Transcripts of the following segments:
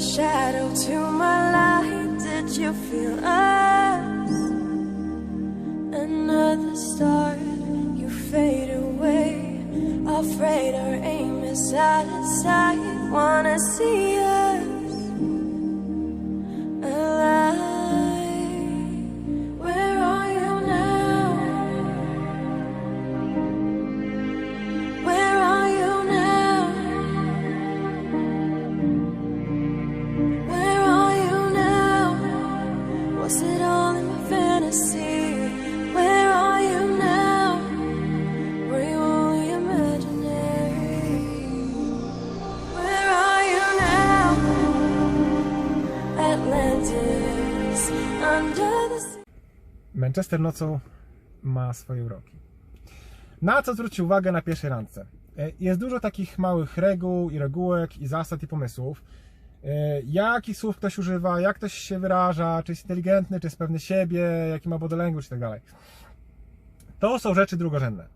shadow to my light. Did you feel us? Another star, you fade away. Afraid our aim is out of sight. Wanna see us Manchester nocą ma swoje uroki. Na co zwrócić uwagę na pierwszej randce? E, Jest dużo takich małych reguł i regułek i zasad i pomysłów. E, Jakich słów ktoś używa, jak ktoś się wyraża, czy jest inteligentny, czy jest pewny siebie, jaki ma body language i tak dalej. To są rzeczy drugorzędne.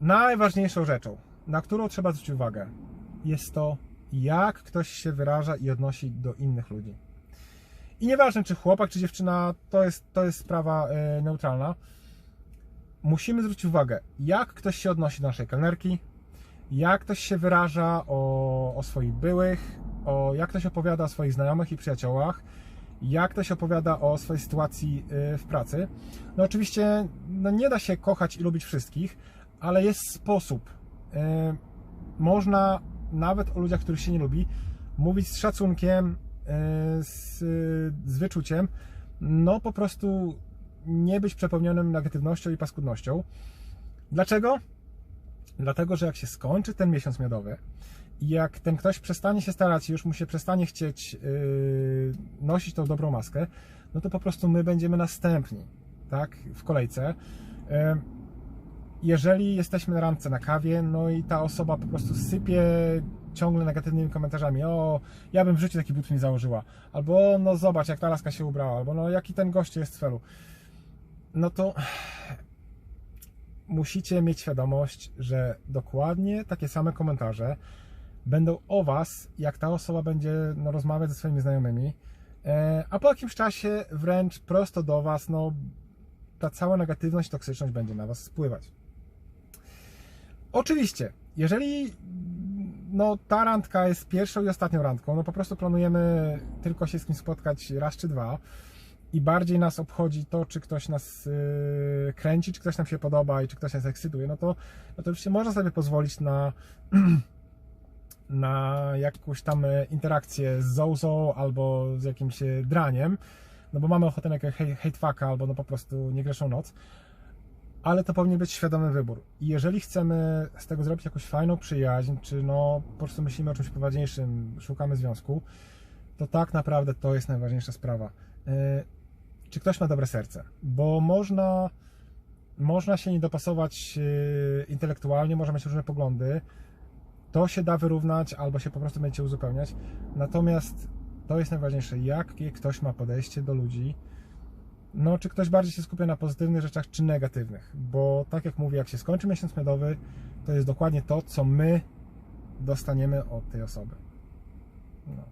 Najważniejszą rzeczą, na którą trzeba zwrócić uwagę, jest to, jak ktoś się wyraża i odnosi do innych ludzi. I nieważne, czy chłopak, czy dziewczyna, to jest, to jest sprawa e, neutralna. Musimy zwrócić uwagę, jak ktoś się odnosi do naszej kelnerki, jak ktoś się wyraża o, o swoich byłych, o, jak ktoś opowiada o swoich znajomych i przyjaciołach, jak ktoś opowiada o swojej sytuacji e, w pracy. No oczywiście no nie da się kochać i lubić wszystkich, ale jest sposób. E, Można nawet o ludziach, których się nie lubi, mówić z szacunkiem, z, z wyczuciem, no po prostu nie być przepełnionym negatywnością i paskudnością. Dlaczego? Dlatego, że jak się skończy ten miesiąc miodowy jak ten ktoś przestanie się starać i już mu się przestanie chcieć yy, nosić tą dobrą maskę, no to po prostu my będziemy następni, tak, w kolejce. Yy, jeżeli jesteśmy na randce na kawie, no i ta osoba po prostu sypie ciągle negatywnymi komentarzami, o, ja bym w życiu taki but nie założyła, albo no zobacz, jak ta laska się ubrała, albo no jaki ten gość jest w felu, no to musicie mieć świadomość, że dokładnie takie same komentarze będą o Was, jak ta osoba będzie no, rozmawiać ze swoimi znajomymi, e, a po jakimś czasie wręcz prosto do Was, no ta cała negatywność, toksyczność będzie na Was spływać. Oczywiście, jeżeli no, ta randka jest pierwszą i ostatnią randką, no po prostu planujemy tylko się z kimś spotkać raz czy dwa i bardziej nas obchodzi to, czy ktoś nas yy, kręci, czy ktoś nam się podoba i czy ktoś nas ekscytuje, no to, no to oczywiście można sobie pozwolić na, na jakąś tam interakcję z zołzą albo z jakimś e, draniem, no bo mamy ochotę na jakiegoś hej- hejtfaka albo no po prostu niegrzeszną noc, ale to powinien być świadomy wybór. I jeżeli chcemy z tego zrobić jakąś fajną przyjaźń, czy no po prostu myślimy o czymś poważniejszym, szukamy związku, to tak naprawdę to jest najważniejsza sprawa. Yy, Czy ktoś ma dobre serce? Bo można, można się nie dopasować yy, intelektualnie, można mieć różne poglądy, to się da wyrównać, albo się po prostu będzie uzupełniać. Natomiast to jest najważniejsze, jakie ktoś ma podejście do ludzi, no, czy ktoś bardziej się skupia na pozytywnych rzeczach, czy negatywnych. Bo tak jak mówię, jak się skończy miesiąc miodowy, to jest dokładnie to, co my dostaniemy od tej osoby. No.